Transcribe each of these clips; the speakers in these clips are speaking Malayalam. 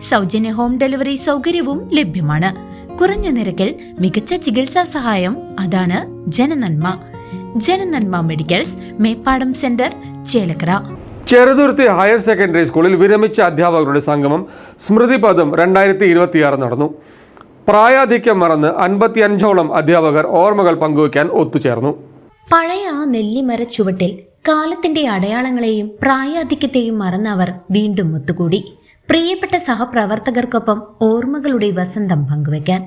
സൗജന്യ ഹോം ഡെലിവറി സൗകര്യവും ലഭ്യമാണ്. കുറഞ്ഞ നിരക്കിൽ മികച്ച ചികിത്സാ സഹായം അതാണ് Jananamma. Jananamma medicals Meppadam centre Chelakkara. Cheruthuruthy higher secondary സ്കൂളിൽ വിരമിച്ച അധ്യാപകരുടെ സംഗമം സ്മൃതിപദം രണ്ടായിരത്തി ഇരുപത്തിയാറ് നടന്നു. പ്രായാധിക്യം മറന്ന് അൻപത്തിയഞ്ചോളം അധ്യാപകർ ഓർമ്മകൾ പങ്കുവയ്ക്കാൻ ഒത്തുചേർന്നു. പഴയ ആ നെല്ലിമര ചുവട്ടിൽ കാലത്തിന്റെ അടയാളങ്ങളെയും പ്രായാധിക്യത്തെയും മറന്നവർ വീണ്ടും ഒത്തുകൂടി. പ്രിയപ്പെട്ട സഹപ്രവർത്തകർക്കൊപ്പം ഓർമ്മകളുടെ വസന്തം പങ്കുവയ്ക്കാൻ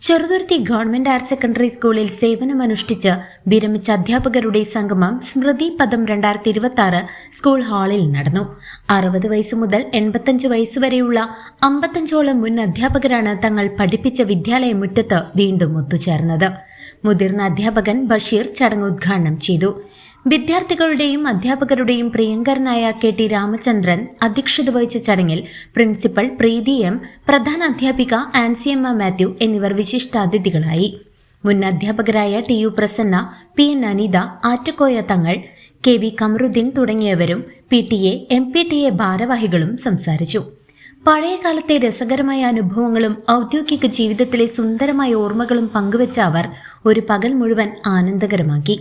ചെറുതുരുത്തി ഗവൺമെന്റ് ഹയർ സെക്കൻഡറി സ്കൂളിൽ സേവനമനുഷ്ഠിച്ച് വിരമിച്ച അധ്യാപകരുടെ സംഗമം സ്മൃതി പദം രണ്ടായിരത്തി ഇരുപത്തി ആറ് സ്കൂൾ ഹാളിൽ നടന്നു. അറുപത് വയസ്സ് മുതൽ എൺപത്തഞ്ച് വയസ്സ് വരെയുള്ള അമ്പത്തഞ്ചോളം മുൻ അധ്യാപകരാണ് തങ്ങൾ പഠിപ്പിച്ച വിദ്യാലയ മുറ്റത്ത് വീണ്ടും ഒത്തുചേർന്നത്. മുതിർന്ന അധ്യാപകൻ ബഷീർ ചടങ്ങ് ഉദ്ഘാടനം ചെയ്തു. വിദ്യാർത്ഥികളുടെയും അധ്യാപകരുടെയും പ്രിയങ്കരനായ കെ ടി രാമചന്ദ്രൻ അധ്യക്ഷത വഹിച്ച ചടങ്ങിൽ പ്രിൻസിപ്പൽ പ്രീതി എം പ്രധാന അധ്യാപിക ആൻസിയമ്മ മാത്യു എന്നിവർ വിശിഷ്ടാതിഥികളായി. മുൻ അധ്യാപകരായ T U Prasanna P N Anitha Attakoya Thangal K V Kamaruddin തുടങ്ങിയവരും P T A M P T A ഭാരവാഹികളും സംസാരിച്ചു. പഴയകാലത്തെ രസകരമായ അനുഭവങ്ങളും ഔദ്യോഗിക ജീവിതത്തിലെ സുന്ദരമായ ഓർമ്മകളും പങ്കുവച്ച അവർ ഒരു പകൽ മുഴുവൻ ആനന്ദകരമാക്കി.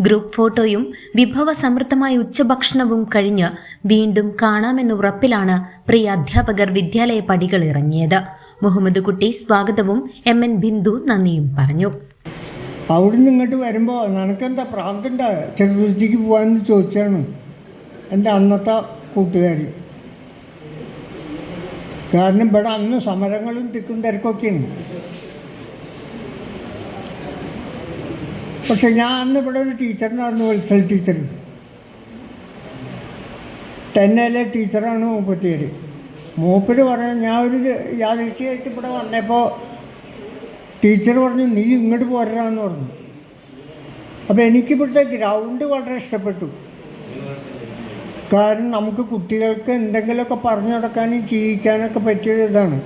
ഗ്രൂപ്പ് ഫോട്ടോയും വിഭവസമൃദ്ധമായ ഉച്ചഭക്ഷണവും കഴിഞ്ഞ് വീണ്ടും കാണാമെന്ന ഉറപ്പിലാണ് പ്രിയ അധ്യാപകർ വിദ്യാലയ പടികൾ ഇറങ്ങിയത്. മുഹമ്മദ് കുട്ടി സ്വാഗതവും എം എൻ ബിന്ദു നന്ദിയും പറഞ്ഞു. അവിടുന്ന് ഇങ്ങോട്ട് വരുമ്പോൾ നിനക്കെന്താ പ്രാന്തിന്റെ ചെറുപ്പത്തിക്ക് പോകാമെന്ന് ചോദിച്ചാണ്. എന്റെ അന്നത്തെ കൂട്ടുകാർ കാരണം ഇവിടെ അന്ന് സമരങ്ങളും തിക്കും തിരക്കൊക്കെയാണ്. പക്ഷെ ഞാൻ അന്ന് ഇവിടെ ഒരു ടീച്ചറിനായിരുന്നു വത്സൽ ടീച്ചർ. തന്നെയല്ലേ ടീച്ചറാണ് മൂപ്പത്തിയേര്. മൂപ്പര് പറഞ്ഞു ഞാൻ ഒരു യാദൃശ്യമായിട്ട് ഇവിടെ വന്നപ്പോൾ ടീച്ചർ പറഞ്ഞു നീ ഇങ്ങോട്ട് പോരാന്ന് പറഞ്ഞു. അപ്പോൾ എനിക്കിവിടുത്തെ ഗ്രൗണ്ട് വളരെ ഇഷ്ടപ്പെട്ടു. കാരണം നമുക്ക് കുട്ടികൾക്ക് എന്തെങ്കിലുമൊക്കെ പറഞ്ഞു കൊടുക്കാനും ചെയ്യിക്കാനൊക്കെ പറ്റിയൊരു ഇതാണ്.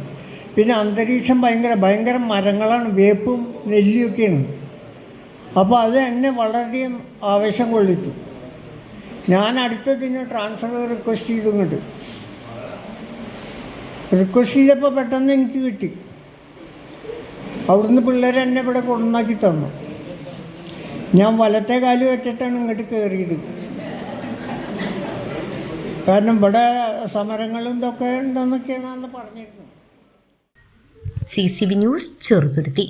പിന്നെ അന്തരീക്ഷം ഭയങ്കര ഭയങ്കര മരങ്ങളാണ് വേപ്പും നെല്ലിയൊക്കെയാണ്. അപ്പോൾ അത് എന്നെ വളരെയധികം ആവേശം കൊള്ളിച്ചു. ഞാൻ അടുത്ത അടുത്തതിന് ട്രാൻസ്ഫർ റിക്വസ്റ്റ് ചെയ്തു ഇങ്ങോട്ട്. റിക്വസ്റ്റ് ചെയ്തപ്പോൾ പെട്ടെന്ന് എനിക്ക് കിട്ടി. അവിടുന്ന് പിള്ളേർ എന്നെ ഇവിടെ കൊണ്ടാക്കി തന്നു. ഞാൻ വലത്തെ കാൽ വെച്ചിട്ടാണ് ഇങ്ങോട്ട് കയറിയത് കാരണം ഇവിടെ സമരങ്ങളും ഇതൊക്കെ ഉണ്ടെന്നൊക്കെയാണ് അന്ന് പറഞ്ഞിരുന്നത് C C V news Cheruthuruthy.